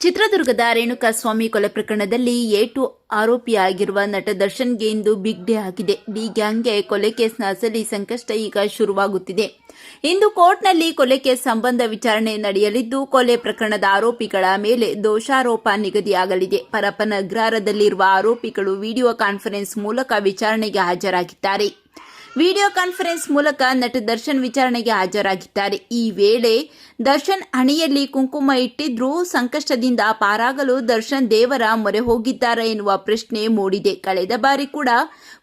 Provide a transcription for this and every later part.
ಚಿತ್ರದುರ್ಗದ ರೇಣುಕಾಸ್ವಾಮಿ ಕೊಲೆ ಪ್ರಕರಣದಲ್ಲಿ ಏಟು ಆರೋಪಿಯಾಗಿರುವ ನಟ ದರ್ಶನ್ಗೆ ಇಂದು ಬಿಗ್ ಡೇ ಆಗಿದೆ. ಡಿ ಗ್ಯಾಂಗ್ಗೆ ಕೊಲೆ ಕೇಸ್ನ ಅಸಲಿ ಸಂಕಷ್ಟ ಈಗ ಶುರುವಾಗುತ್ತಿದೆ. ಇಂದು ಕೋರ್ಟ್ನಲ್ಲಿ ಕೊಲೆ ಕೇಸ್ ಸಂಬಂಧ ವಿಚಾರಣೆ ನಡೆಯಲಿದ್ದು, ಕೊಲೆ ಪ್ರಕರಣದ ಆರೋಪಿಗಳ ಮೇಲೆ ದೋಷಾರೋಪ ನಿಗದಿಯಾಗಲಿದೆ. ಪರಪ್ಪನ ಅಗ್ರಹಾರದಲ್ಲಿರುವ ಆರೋಪಿಗಳು ವಿಡಿಯೋ ಕಾನ್ಫರೆನ್ಸ್ ಮೂಲಕ ವಿಚಾರಣೆಗೆ ಹಾಜರಾಗಿದ್ದಾರೆ. ವಿಡಿಯೋ ಕಾನ್ಫರೆನ್ಸ್ ಮೂಲಕ ನಟ ದರ್ಶನ್ ವಿಚಾರಣೆಗೆ ಹಾಜರಾಗಿದ್ದಾರೆ. ಈ ವೇಳೆ ದರ್ಶನ್ ಹಣೆಯಲ್ಲಿ ಕುಂಕುಮ ಇಟ್ಟಿದ್ರೂ ಸಂಕಷ್ಟದಿಂದ ಪಾರಾಗಲು ದರ್ಶನ್ ದೇವರ ಮೊರೆ ಹೋಗಿದ್ದಾರೆ ಎನ್ನುವ ಪ್ರಶ್ನೆ ಮೂಡಿದೆ. ಕಳೆದ ಬಾರಿ ಕೂಡ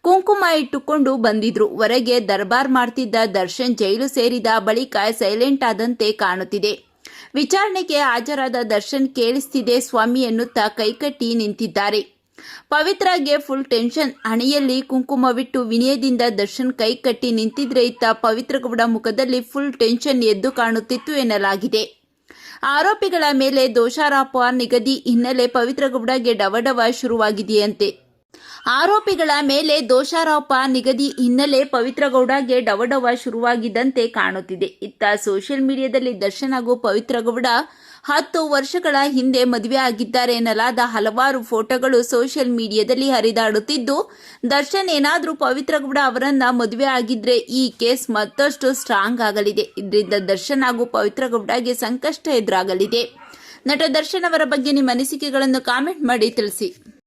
ಕುಂಕುಮ ಇಟ್ಟುಕೊಂಡು ಬಂದಿದ್ರು. ಹೊರಗೆ ದರ್ಬಾರ್ ಮಾಡ್ತಿದ್ದ ದರ್ಶನ್ ಜೈಲು ಸೇರಿದ ಬಳಿಕ ಸೈಲೆಂಟ್ ಆದಂತೆ ಕಾಣುತ್ತಿದೆ. ವಿಚಾರಣೆಗೆ ಹಾಜರಾದ ದರ್ಶನ್ ಕೇಳಿಸ್ತಿದೆ ಸ್ವಾಮಿ ಎನ್ನುತ್ತಾ ಕೈಕಟ್ಟಿ ನಿಂತಿದ್ದಾರೆ. ಪವಿತ್ರಗೆ ಫುಲ್ ಟೆನ್ಷನ್ ಹಣೆಯಲ್ಲಿ ಕುಂಕುಮವಿಟ್ಟು ವಿನಯದಿಂದ ದರ್ಶನ್ ಕೈ ಕಟ್ಟಿ ನಿಂತಿದ್ರೆ ಇತ್ತ ಪವಿತ್ರ ಗೌಡ ಮುಖದಲ್ಲಿ ಫುಲ್ ಟೆನ್ಷನ್ ಎದ್ದು ಕಾಣುತ್ತಿತ್ತು ಎನ್ನಲಾಗಿದೆ. ಆರೋಪಿಗಳ ಮೇಲೆ ದೋಷಾರೋಪ ನಿಗದಿ ಹಿನ್ನೆಲೆ ಪವಿತ್ರ ಗೌಡಗೆ ಡವಡವ ಶುರುವಾಗಿದೆಯಂತೆ. ಆರೋಪಿಗಳ ಮೇಲೆ ದೋಷಾರೋಪ ನಿಗದಿ ಹಿನ್ನೆಲೆ ಪವಿತ್ರ ಗೌಡಗೆ ಡವಡವ ಶುರುವಾಗಿದ್ದಂತೆ ಕಾಣುತ್ತಿದೆ. ಇತ್ತ ಸೋಷಿಯಲ್ ಮೀಡಿಯಾದಲ್ಲಿ ದರ್ಶನ್ ಹಾಗೂ ಪವಿತ್ರ ಗೌಡ ಹತ್ತು ವರ್ಷಗಳ ಹಿಂದೆ ಮದುವೆ ಆಗಿದ್ದಾರೆ ಎನ್ನಲಾದ ಹಲವಾರು ಫೋಟೋಗಳು ಸೋಷಿಯಲ್ ಮೀಡಿಯಾದಲ್ಲಿ ಹರಿದಾಡುತ್ತಿದ್ದು, ದರ್ಶನ್ ಏನಾದರೂ ಪವಿತ್ರ ಗೌಡ ಅವರನ್ನ ಮದುವೆ ಆಗಿದ್ರೆ ಈ ಕೇಸ್ ಮತ್ತಷ್ಟು ಸ್ಟ್ರಾಂಗ್ ಆಗಲಿದೆ. ಇದರಿಂದ ದರ್ಶನ್ ಹಾಗೂ ಪವಿತ್ರ ಗೌಡಗೆ ಸಂಕಷ್ಟ ಎದುರಾಗಲಿದೆ. ನಟ ದರ್ಶನ್ ಅವರ ಬಗ್ಗೆ ನಿಮ್ಮ ಅನಿಸಿಕೆಗಳನ್ನು ಕಾಮೆಂಟ್ ಮಾಡಿ ತಿಳಿಸಿ.